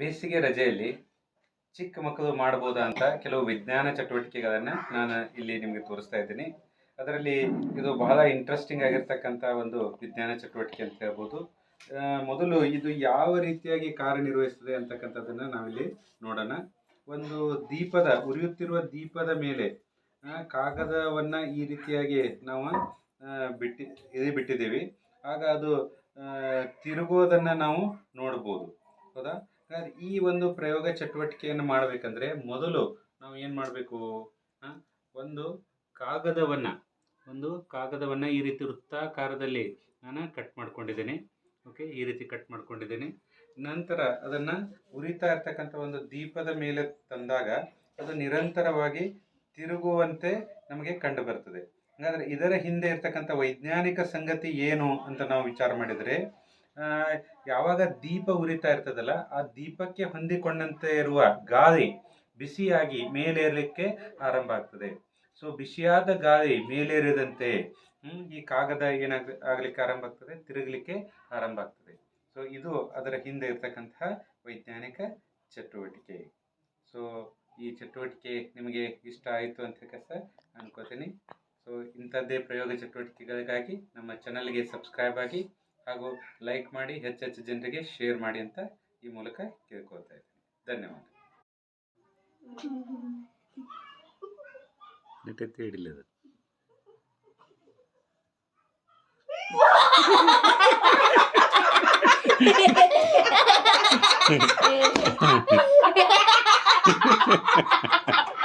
ಬೇಸಿಗೆ ರಜೆಯಲ್ಲಿ ಚಿಕ್ಕ ಮಕ್ಕಳು ಮಾಡ್ಬೋದಾ ಅಂತ ಕೆಲವು ವಿಜ್ಞಾನ ಚಟುವಟಿಕೆಗಳನ್ನು ನಾನು ಇಲ್ಲಿ ನಿಮಗೆ ತೋರಿಸ್ತಾ ಇದ್ದೀನಿ. ಅದರಲ್ಲಿ ಇದು ಬಹಳ ಇಂಟ್ರೆಸ್ಟಿಂಗ್ ಆಗಿರ್ತಕ್ಕಂಥ ಒಂದು ವಿಜ್ಞಾನ ಚಟುವಟಿಕೆ ಅಂತ ಹೇಳ್ಬೋದು. ಮೊದಲು ಇದು ಯಾವ ರೀತಿಯಾಗಿ ಕಾರ್ಯನಿರ್ವಹಿಸ್ತದೆ ಅಂತಕ್ಕಂಥದ್ದನ್ನು ನಾವಿಲ್ಲಿ ನೋಡೋಣ. ಒಂದು ದೀಪದ, ಉರಿಯುತ್ತಿರುವ ದೀಪದ ಮೇಲೆ ಕಾಗದವನ್ನ ಈ ರೀತಿಯಾಗಿ ನಾವು ಬಿಟ್ಟಿ ಇದು ಬಿಟ್ಟಿದ್ದೀವಿ. ಆಗ ಅದು ತಿರುಗೋದನ್ನು ನಾವು ನೋಡ್ಬೋದು. ಹೌದಾ? ಈ ಒಂದು ಪ್ರಯೋಗ ಚಟುವಟಿಕೆಯನ್ನು ಮಾಡಬೇಕಂದ್ರೆ ಮೊದಲು ನಾವು ಏನು ಮಾಡಬೇಕು? ಒಂದು ಕಾಗದವನ್ನು ಒಂದು ಕಾಗದವನ್ನು ಈ ರೀತಿ ವೃತ್ತಾಕಾರದಲ್ಲಿ ನಾನು ಕಟ್ ಮಾಡ್ಕೊಂಡಿದ್ದೇನೆ. ಓಕೆ ಈ ರೀತಿ ಕಟ್ ಮಾಡ್ಕೊಂಡಿದ್ದೇನೆ. ನಂತರ ಅದನ್ನು ಉರಿತಾ ಇರ್ತಕ್ಕಂಥ ಒಂದು ದೀಪದ ಮೇಲೆ ತಂದಾಗ ಅದು ನಿರಂತರವಾಗಿ ತಿರುಗುವಂತೆ ನಮಗೆ ಕಂಡು ಬರ್ತದೆ. ಹಾಗಾದರೆ ಇದರ ಹಿಂದೆ ಇರ್ತಕ್ಕಂಥ ವೈಜ್ಞಾನಿಕ ಸಂಗತಿ ಏನು ಅಂತ ನಾವು ವಿಚಾರ ಮಾಡಿದರೆ ಯಾವಾಗ ದೀಪ ಉರಿತಾ ಇರ್ತದಲ್ಲ, ಆ ದೀಪಕ್ಕೆ ಹೊಂದಿಕೊಂಡಂತೆ ಇರುವ ಗಾಳಿ ಬಿಸಿಯಾಗಿ ಮೇಲೇರಲಿಕ್ಕೆ ಆರಂಭ ಆಗ್ತದೆ. ಸೊ ಬಿಸಿಯಾದ ಗಾಳಿ ಮೇಲೇರಿದಂತೆ ಈ ಕಾಗದ ಏನಾಗ, ಆಗಲಿಕ್ಕೆ ಆರಂಭ ಆಗ್ತದೆ, ತಿರುಗಲಿಕ್ಕೆ ಆರಂಭ ಆಗ್ತದೆ. ಸೊ ಇದು ಅದರ ಹಿಂದೆ ಇರ್ತಕ್ಕಂತಹ ವೈಜ್ಞಾನಿಕ ಚಟುವಟಿಕೆ. ಸೊ ಈ ಚಟುವಟಿಕೆ ನಿಮಗೆ ಇಷ್ಟ ಆಯಿತು ಅಂತ ಕಸ ಅನ್ಕೋತೀನಿ. ಸೊ ಇಂಥದ್ದೇ ಪ್ರಯೋಗ ಚಟುವಟಿಕೆಗಳಿಗಾಗಿ ನಮ್ಮ ಚಾನಲ್ಗೆ ಸಬ್ಸ್ಕ್ರೈಬ್ ಆಗಿ ಹಾಗೂ ಲೈಕ್ ಮಾಡಿ ಹೆಚ್ಚೆಚ್ಚು ಜನರಿಗೆ ಶೇರ್ ಮಾಡಿ ಅಂತ ಈ ಮೂಲಕ ಕೇಳ್ಕೊಳ್ತಾ ಇದ್ದೀನಿ ಧನ್ಯವಾದ ಹಿಡಿಲಿದೆ Ha ha!